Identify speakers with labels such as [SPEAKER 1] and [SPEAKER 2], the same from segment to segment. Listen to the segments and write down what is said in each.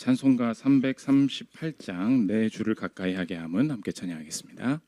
[SPEAKER 1] 찬송가 338장 내 주를 가까이 하게 함은 함께 찬양하겠습니다.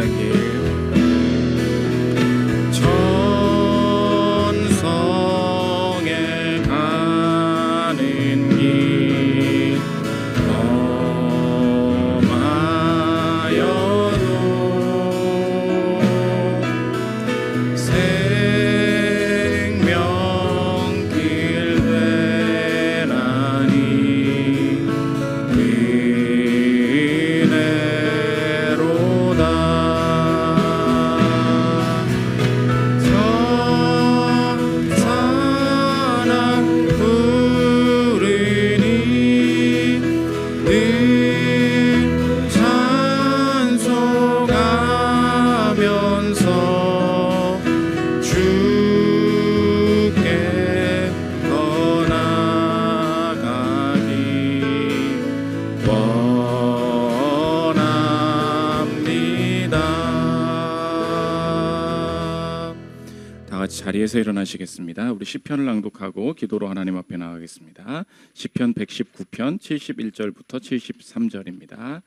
[SPEAKER 1] again. 자리에서 일어나시겠습니다. 우리 시편을 낭독하고 기도로 하나님 앞에 나가겠습니다. 시편 119편 71절부터 73절입니다.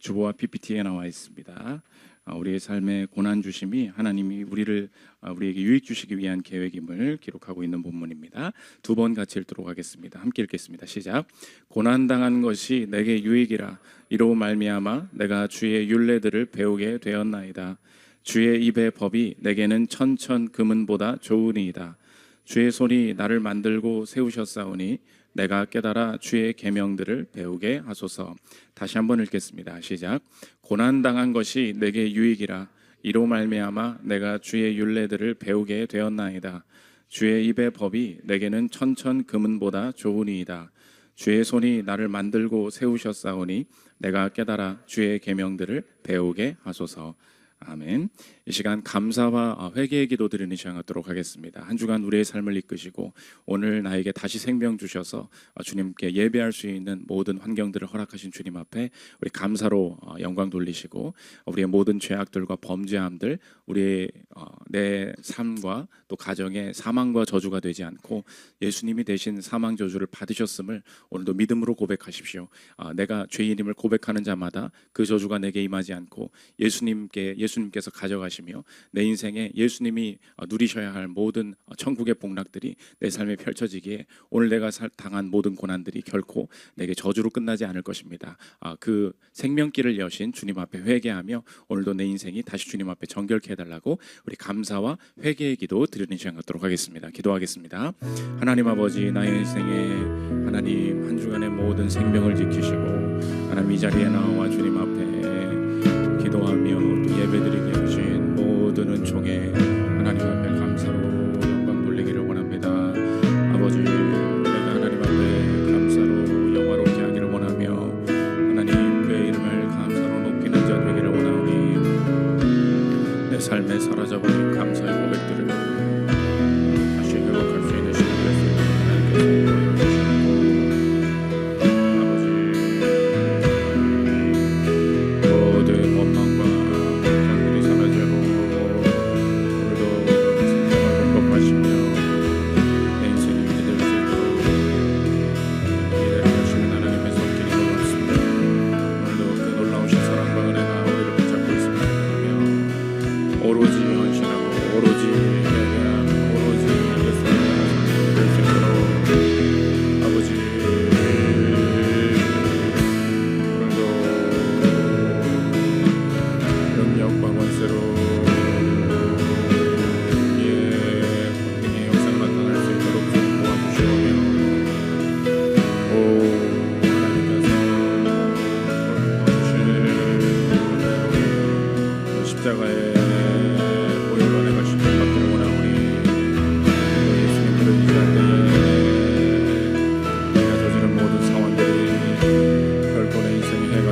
[SPEAKER 1] 주보와 PPT에 나와 있습니다. 아, 우리의 삶의 고난 주심이 하나님이 우리를 아, 우리에게 유익 주시기 위한 계획임을 기록하고 있는 본문입니다. 두 번 같이 읽도록 하겠습니다. 함께 읽겠습니다. 시작. 고난 당한 것이 내게 유익이라 이로 말미암아 내가 주의 율례들을 배우게 되었나이다. 주의 입의 법이 내게는 천천 금은보다 좋으니이다. 주의 손이 나를 만들고 세우셨사오니 내가 깨달아 주의 계명들을 배우게 하소서. 다시 한번 읽겠습니다. 시작. 고난 당한 것이 내게 유익이라 이로 말미암아 내가 주의 율례들을 배우게 되었나이다. 주의 입의 법이 내게는 천천 금은보다 좋으니이다. 주의 손이 나를 만들고 세우셨사오니 내가 깨달아 주의 계명들을 배우게 하소서. 아멘. 이 시간 감사와 회개의 기도 드리는 시간 갖도록 하겠습니다. 한 주간 우리의 삶을 이끄시고 오늘 나에게 다시 생명 주셔서 주님께 예배할 수 있는 모든 환경들을 허락하신 주님 앞에 우리 감사로 영광 돌리시고 우리의 모든 죄악들과 범죄함들 우리의 어, 내 삶과 또 가정의 사망과 저주가 되지 않고 예수님이 대신 사망 저주를 받으셨음을 오늘도 믿음으로 고백하십시오. 아, 내가 죄인임을 고백하는 자마다 그 저주가 내게 임하지 않고 예수님께 예수 님께서 가져가시며 내 인생에 예수님이 어, 누리셔야 할 모든 어, 천국의 복락들이 내 삶에 펼쳐지기에 오늘 내가 당한 모든 고난들이 결코 내게 저주로 끝나지 않을 것입니다. 아, 그 생명길을 여신 주님 앞에 회개하며 오늘도 내 인생이 다시 주님 앞에 정결케 해달라고 우리 감사와 회개의 기도 드리는 시간 갖도록 하겠습니다. 기도하겠습니다. 하나님 아버지 나의 인생에 하나님 한 주간의 모든 생명을 지키시고 하나님 이 자리에 나와 주님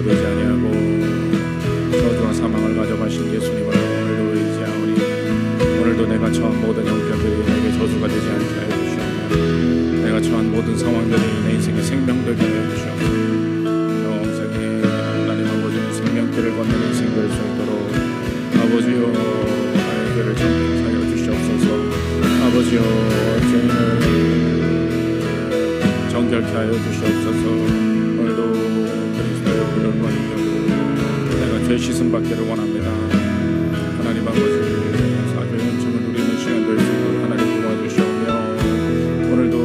[SPEAKER 1] 되지 아니하고 저주와 사망을 가져가신 예수님을 오늘도 의지하오니 오늘도 내가 처한 모든 형편들이 내게 저주가 되지 않게 하여 주시옵며 내가 처한 모든 상황들이 내 인생의 생명되게 하여 주시옵소서. 영생에 하나님 아버지는 생명길을 걷는 인생 될수 있도록 아버지여 나의 길을 정복하여 주시옵소서. 아버지여 죄인을 정결케 하여 주시옵소서 받기를 원합니다. 하나님 아버지 사죄의 은총을 누리는 시간 될 수 있도록 하나님 도와주시오며 오늘도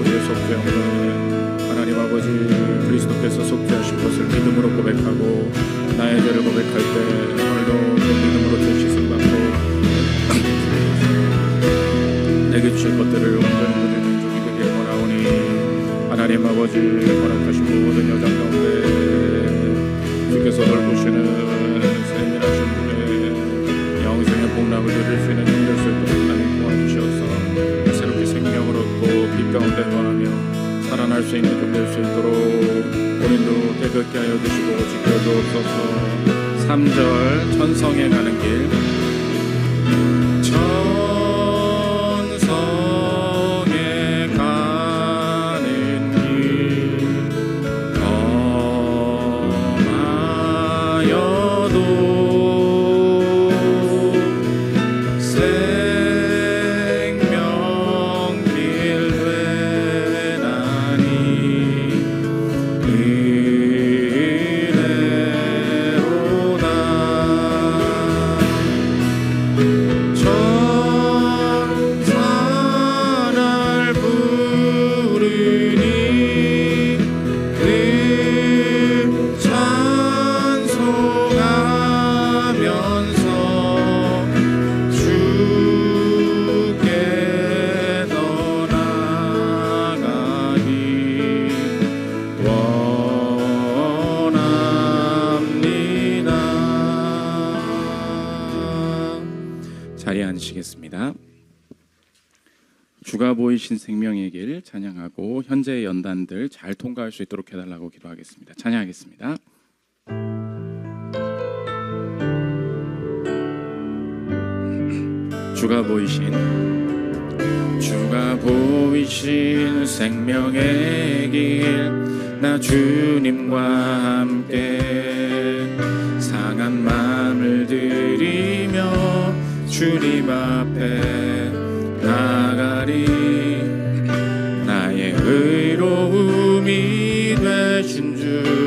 [SPEAKER 1] 우리의 속죄함을 하나님 아버지 그리스도께서 속죄하신 것을 믿음으로 고백하고 나의 죄를 고백할 때 오늘도 그 믿음으로 죄 씻음 받고 내게 주실 것들을 온전히 누리는 되길 원하오니 하나님 아버지 허락하신 모든 여정 가운데 주께서 돌보시는 세밀하신 분의 영생의 복락을 누릴 수 있는 힘될 수 있도록 하나님 도와주셔서 새롭게 생명을 얻고 빛 가운데 거하며 살아날 수 있는 힘될 수 있도록 본인도 깨끗게 하여 주시고 지켜주옵소서. 3절 천성에 가는 길 앉으시겠습니다. 주가 보이신 생명의 길 찬양하고 현재 연단들 잘 통과할 수 있도록 해달라고 기도하겠습니다. 찬양하겠습니다. 주가 보이신 주가 보이신 생명의 길 나 주님과 함께 상한 마음을 들이며 주님 앞에 나가리. 나의 의로움이 되신 주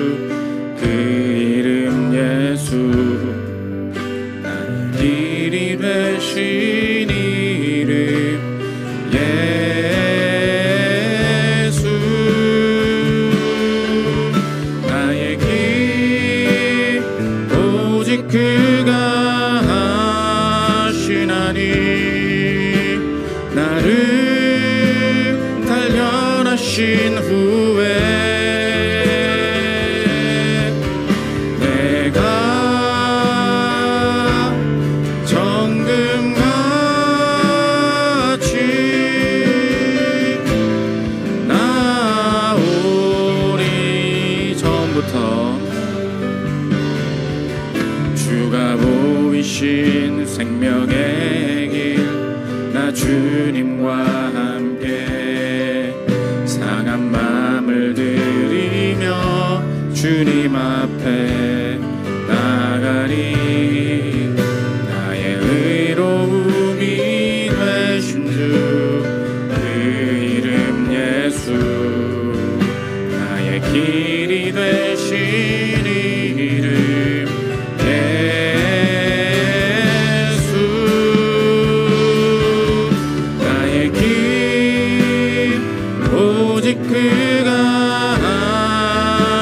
[SPEAKER 1] 오직 그가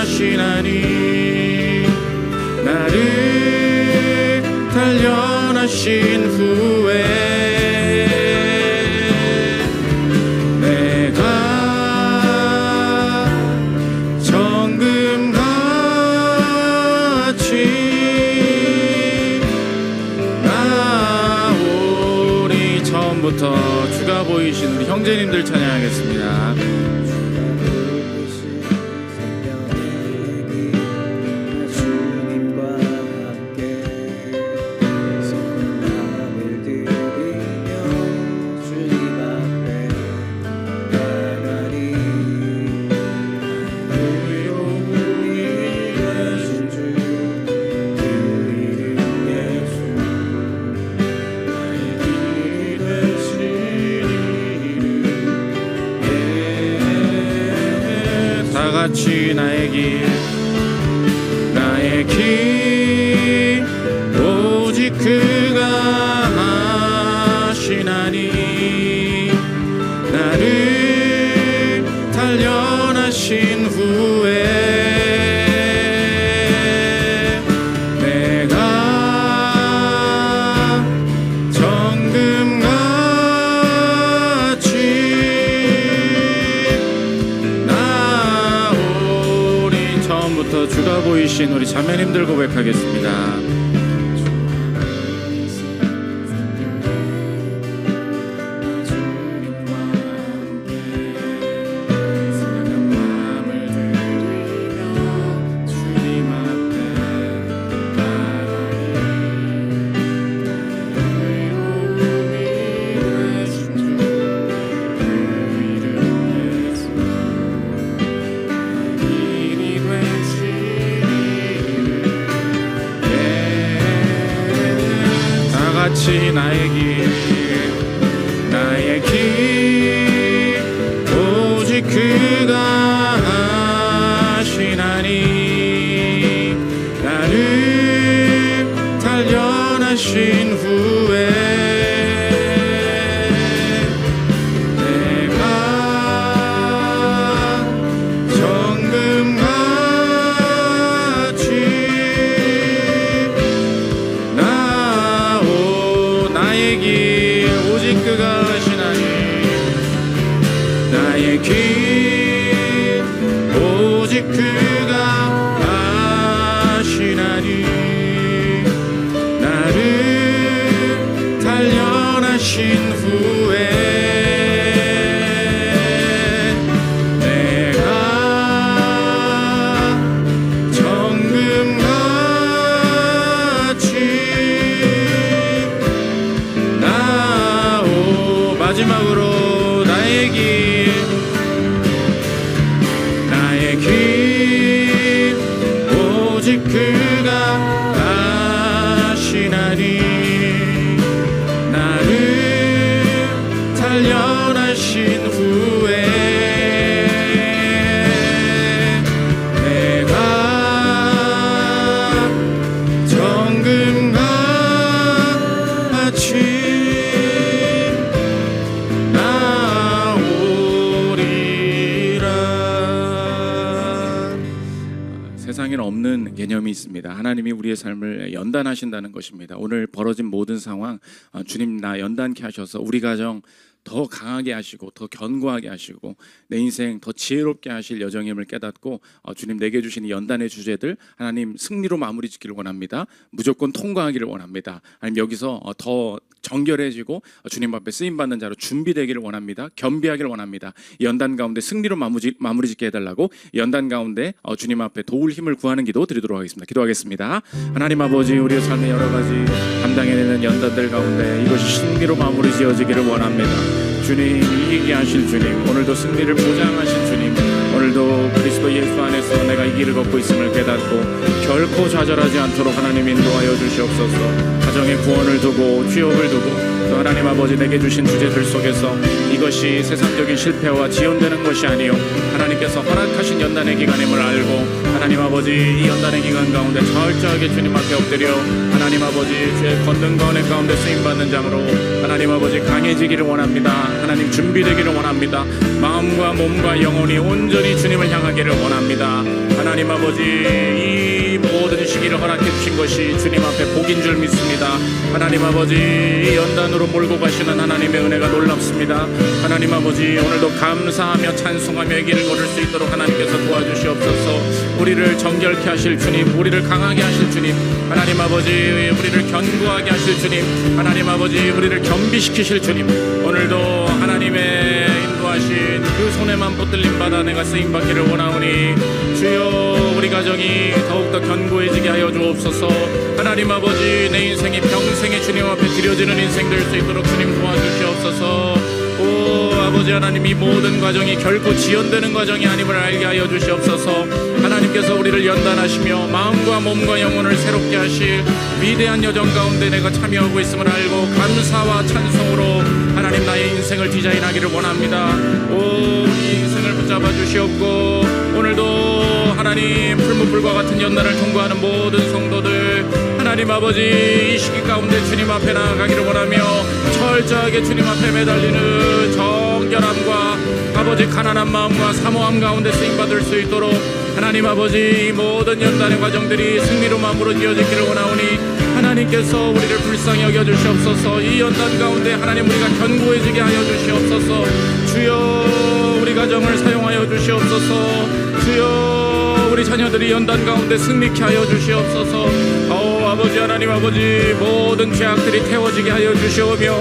[SPEAKER 1] 하시나니 나를 단련하신 후에 내가 정금같이 나오리 처음부터 주가 보이신 우리 형제님들 찬양하겠습니다.
[SPEAKER 2] 이
[SPEAKER 1] 보이신 우리 자매님들 고백하겠습니다. 세상에는 없는 개념이 있습니다. 하나님이 우리의 삶을 연단하신다는 것입니다. 오늘 벌어진 모든 상황 어, 주님 나 연단케 하셔서 우리 가정 더 강하게 하시고 더 견고하게 하시고 내 인생 더 지혜롭게 하실 여정임을 깨닫고 어, 주님 내게 주신 이 연단의 주제들 하나님 승리로 마무리 짓기를 원합니다. 무조건 통과하기를 원합니다. 아니면 여기서 어, 더 정결해지고 어, 주님 앞에 쓰임 받는 자로 준비되기를 원합니다. 겸비하기를 원합니다. 이 연단 가운데 승리로 마무리, 마무리 짓게 해달라고 이 연단 가운데 어, 주님 앞에 도울 힘을 구하는 기도 드리도록 하겠습니다. 기도하겠습니다. 하나님 아버지 우리의 삶의 여러 가지 감당해내는 연단들 가운데 이것이 승리로 마무리 지어지기를 원합니다. 주님 이기게 하실 주님 오늘도 승리를 보장하신 주님 오늘도 그리스도 예수 안에서 내가 이 길을 걷고 있음을 깨닫고 결코 좌절하지 않도록 하나님 인도하여 주시옵소서. 가정의 구원을 두고 취업을 두고 또 하나님 아버지 내게 주신 주제들 속에서 이것이 세상적인 실패와 지연되는 것이 아니요 하나님께서 허락하신 연단의 기간임을 알고 하나님 아버지 이 연단의 기간 가운데 철저하게 주님 앞에 엎드려 하나님 아버지 주의 건능 가운데 가운데 쓰임 받는 자로 하나님 아버지 강해지기를 원합니다. 하나님 준비되기를 원합니다. 마음과 몸과 영혼이 온전히 주님을 향하기를 원합니다. 하나님 아버지 이 모든 시기를 허락해 주신 것이 주님 앞에 복인 줄 믿습니다. 하나님 아버지 이 연단으로 몰고 가시는 하나님의 은혜가 놀랍습니다. 하나님 아버지 오늘도 감사하며 찬송하며 이 길을 걸을 수 있도록 하나님께서 도와주시옵소서. 우리를 정결케 하실 주님 우리를 강하게 하실 주님 하나님 아버지 우리를 견고하게 하실 주님 하나님 아버지 우리를 겸비시키실 주님 오늘도 하나님의 인도하신 그 손에만 붙들림 받아 내가 쓰임 받기를 원하오니 주여 우리 가정이 더욱더 견고해지게 하여 주옵소서. 하나님 아버지 내 인생이 평생의 주님 앞에 드려지는 인생 될 수 있도록 주님 도와주시옵소서. 오 아버지 하나님 이 모든 과정이 결코 지연되는 과정이 아님을 알게 하여 주시옵소서. 하나님께서 우리를 연단하시며 마음과 몸과 영혼을 새롭게 하실 위대한 여정 가운데 내가 참여하고 있음을 알고 감사와 찬송으로 인생을 디자인하기를 원합니다. 오이 인생을 붙잡아 주시옵고 오늘도 하나님 풀무불과 같은 연단을 통과하는 모든 성도들 하나님 아버지 이 시기 가운데 주님 앞에 나아가기를 원하며 철저하게 주님 앞에 매달리는 정결함과 아버지 가난한 마음과 사모함 가운데 쓰임 받을 수 있도록 하나님 아버지 이 모든 연단의 과정들이 승리로 마무로 이어지기를 원하오니 하나님께서 우리를 불쌍히 여겨 주시옵소서. 이 연단 가운데 하나님 우리가 견고해지게 하여 주시옵소서. 주여 우리 가정을 사용하여 주시옵소서. 주여 우리 자녀들이 연단 가운데 승리케 하여 주시옵소서. 오 아버지 하나님 아버지 모든 죄악들이 태워지게 하여 주시오며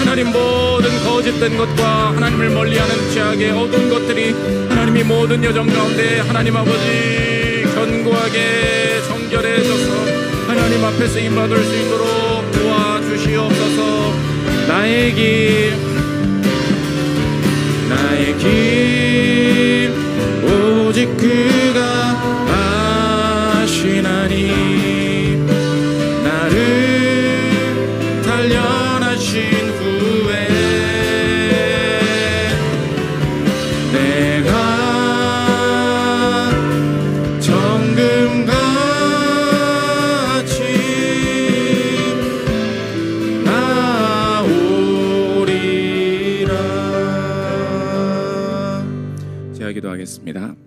[SPEAKER 1] 하나님 모든 거짓된 것과 하나님을 멀리하는 죄악의 어두운 것들이 하나님이 모든 여정 가운데 하나님 아버지 견고하게 정결해져서 하나님 앞에 쓰임 받을 수 있도록 도와주시옵소서. 나의 길 나의 길 오직 그가 아시나니 기도하겠습니다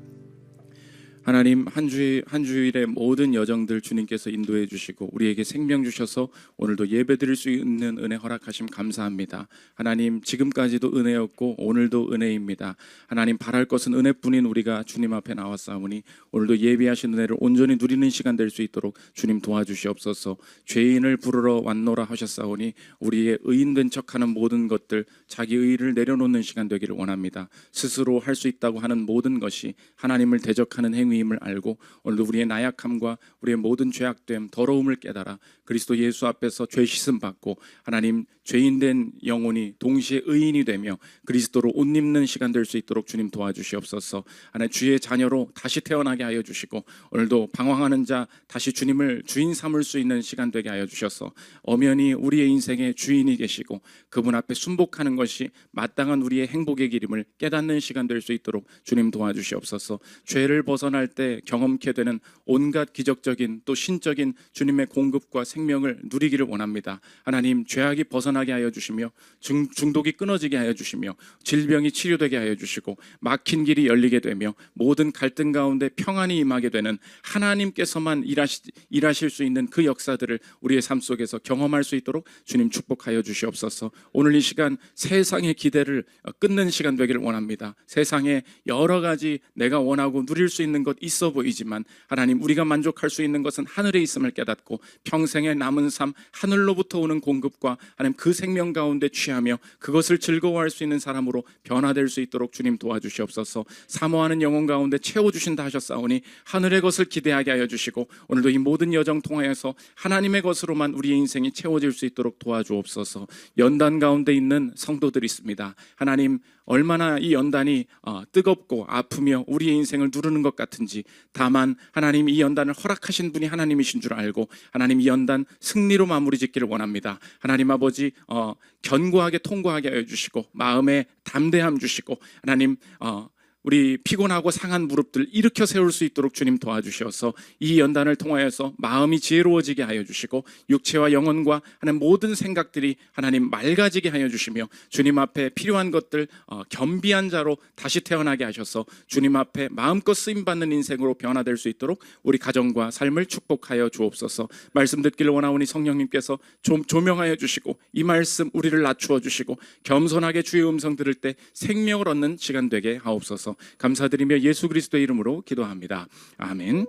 [SPEAKER 1] 하나님 한 주일 한 주일의 모든 여정들 주님께서 인도해 주시고 우리에게 생명 주셔서 오늘도 예배드릴 수 있는 은혜 허락하심 감사합니다. 하나님 지금까지도 은혜였고 오늘도 은혜입니다. 하나님 바랄 것은 은혜뿐인 우리가 주님 앞에 나왔사오니 오늘도 예비하신 은혜를 온전히 누리는 시간 될 수 있도록 주님 도와주시옵소서. 죄인을 부르러 왔노라 하셨사오니 우리의 의인 된 척하는 모든 것들 자기 의를 내려놓는 시간 되기를 원합니다. 스스로 할 수 있다고 하는 모든 것이 하나님을 대적하는 행위 임을 알고 오늘도 우리의 나약함과 우리의 모든 죄악됨, 더러움을 깨달아 그리스도 예수 앞에서 죄 씻음 받고 하나님 죄인된 영혼이 동시에 의인이 되며 그리스도로 옷 입는 시간 될 수 있도록 주님 도와주시옵소서. 하나님 주의 자녀로 다시 태어나게 하여 주시고 오늘도 방황하는 자 다시 주님을 주인 삼을 수 있는 시간 되게 하여 주셔서 엄연히 우리의 인생의 주인이 계시고 그분 앞에 순복하는 것이 마땅한 우리의 행복의 길임을 깨닫는 시간 될 수 있도록 주님 도와주시옵소서. 죄를 벗어 날때 경험케 되는 온갖 기적적인 또 신적인 주님의 공급과 생명을 누리기를 원합니다. 하나님 죄악이 벗어나게 하여 주시며 중, 중독이 끊어지게 하여 주시며 질병이 치료되게 하여 주시고 막힌 길이 열리게 되며 모든 갈등 가운데 평안이 임하게 되는 하나님께서만 일하시, 일하실 수 있는 그 역사들을 우리의 삶 속에서 경험할 수 있도록 주님 축복하여 주시옵소서. 오늘 이 시간 세상의 기대를 어, 끊는 시간 되기를 원합니다. 세상에 여러 가지 내가 원하고 누릴 수 있는 것 있어 보이지만 하나님 우리가 만족할 수 있는 것은 하늘에 있음을 깨닫고 평생의 남은 삶 하늘로부터 오는 공급과 하나님 그 생명 가운데 취하며 그것을 즐거워할 수 있는 사람으로 변화될 수 있도록 주님 도와주시옵소서. 사모하는 영혼 가운데 채워 주신다 하셨사오니 하늘의 것을 기대하게 하여 주시고 오늘도 이 모든 여정 통하여서 하나님의 것으로만 우리의 인생이 채워질 수 있도록 도와주옵소서. 연단 가운데 있는 성도들이 있습니다. 하나님 얼마나 이 연단이 어, 뜨겁고 아프며 우리의 인생을 누르는 것 같은지 다만 하나님 이 연단을 허락하신 분이 하나님이신 줄 알고 하나님 이 연단 승리로 마무리 짓기를 원합니다. 하나님 아버지 어, 견고하게 통과하게 하여 주시고 마음에 담대함 주시고 하나님 어, 우리 피곤하고 상한 무릎들 일으켜 세울 수 있도록 주님 도와주셔서 이 연단을 통하여서 마음이 지혜로워지게 하여 주시고 육체와 영혼과 하는 모든 생각들이 하나님 맑아지게 하여 주시며 주님 앞에 필요한 것들 어, 겸비한 자로 다시 태어나게 하셔서 주님 앞에 마음껏 쓰임 받는 인생으로 변화될 수 있도록 우리 가정과 삶을 축복하여 주옵소서. 말씀 듣기를 원하오니 성령님께서 좀 조명하여 주시고 이 말씀 우리를 낮추어 주시고 겸손하게 주의 음성 들을 때 생명을 얻는 시간 되게 하옵소서. 감사드리며 예수 그리스도의 이름으로 기도합니다. 아멘.